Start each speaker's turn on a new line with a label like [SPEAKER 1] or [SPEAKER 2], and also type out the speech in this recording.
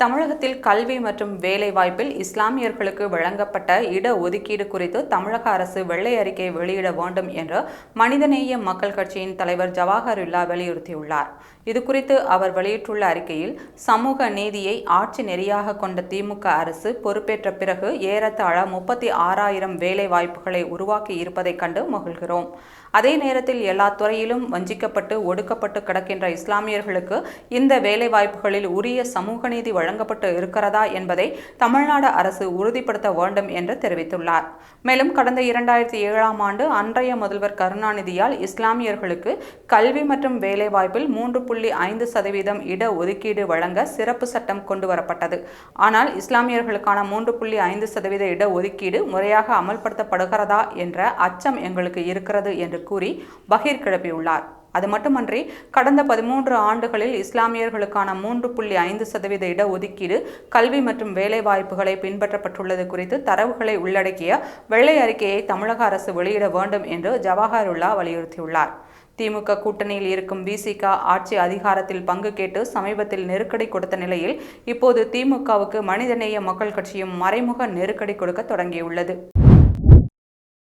[SPEAKER 1] தமிழகத்தில் கல்வி மற்றும் வேலைவாய்ப்பில் இஸ்லாமியர்களுக்கு வழங்கப்பட்ட இட ஒதுக்கீடு குறித்து தமிழக அரசு வெள்ளை அறிக்கை வெளியிட வேண்டும் என்று மனிதநேய மக்கள் கட்சியின் தலைவர் ஜவாஹருல்லா வலியுறுத்தியுள்ளார். இதுகுறித்து அவர் வெளியிட்டுள்ள அறிக்கையில் சமூக நீதியை ஆட்சி நெறியாக கொண்ட திமுக அரசு பொறுப்பேற்ற பிறகு ஏறத்தாழ முப்பத்தி ஆறாயிரம் வேலை வாய்ப்புகளை உருவாக்கி இருப்பதைக் கண்டு மகிழ்கிறோம். அதே நேரத்தில் எல்லா துறையிலும் வஞ்சிக்கப்பட்டு ஒடுக்கப்பட்டு கிடக்கின்ற இஸ்லாமியர்களுக்கு இந்த வேலைவாய்ப்புகளில் உரிய சமூக நீதி வழங்கப்பட்டு இருக்கிறதா என்பதை தமிழ்நாடு அரசு உறுதிப்படுத்த வேண்டும் என்று தெரிவித்துள்ளார். மேலும் கடந்த இரண்டாயிரத்தி ஏழாம் ஆண்டு அன்றைய முதல்வர் கருணாநிதியால் இஸ்லாமியர்களுக்கு கல்வி மற்றும் வேலைவாய்ப்பில் மூன்று புள்ளி ஐந்து சதவீதம் இட ஒதுக்கீடு வழங்க சிறப்பு சட்டம் கொண்டு வரப்பட்டது. ஆனால் இஸ்லாமியர்களுக்கான மூன்று புள்ளி ஐந்து சதவீத இட ஒதுக்கீடு முறையாக அமல்படுத்தப்படுகிறதா என்ற அச்சம் எங்களுக்கு இருக்கிறது என்று கூறி பகீர் கிளப்பியுள்ளார் அது மட்டுமன்றி கடந்த பதிமூன்று ஆண்டுகளில் இஸ்லாமியர்களுக்கான மூன்று புள்ளி ஐந்து சதவீத இடஒதுக்கீடு கல்வி மற்றும் வேலைவாய்ப்புகளை பின்பற்றப்பட்டுள்ளது குறித்து தரவுகளை உள்ளடக்கிய வெள்ளை அறிக்கையை தமிழக அரசு வெளியிட வேண்டும் என்று ஜவாஹருல்லா வலியுறுத்தியுள்ளார். திமுக கூட்டணியில் இருக்கும் பிசிக ஆட்சி அதிகாரத்தில் பங்கு கேட்டு சமீபத்தில் நெருக்கடி கொடுத்த நிலையில் இப்போது திமுகவுக்கு மனிதநேய மக்கள் கட்சியும் மறைமுக நெருக்கடி கொடுக்க தொடங்கியுள்ளது.